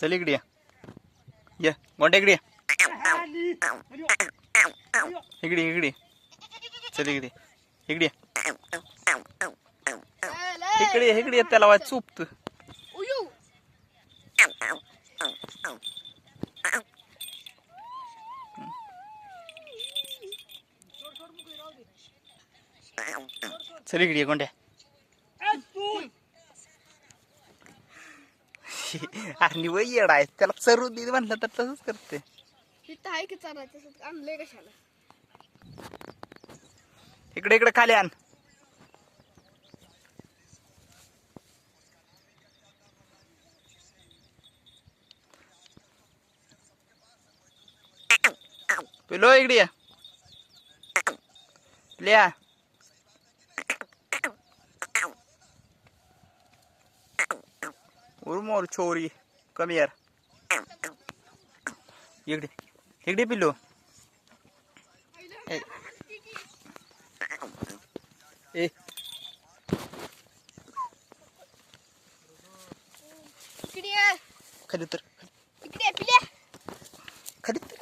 चल इकडे या. ये गोंड्या इकडे ये. इकडे इकडे. चल इकडे इकडे इकडे इकडे त्याला वाच चुपत. चल इकडे कोणत्या आणि वय येडा आहे त्याला चरू दे म्हणलं तर तसंच करते. इथं आहे की चालायचं असं आणलंय कशाला? इकडे इकडे खाली आण. पिलो इकडे ये. लिया उर्मोर छोरी कमी यार इकडे इकडे पिल्लो ए खाली तर खाली तर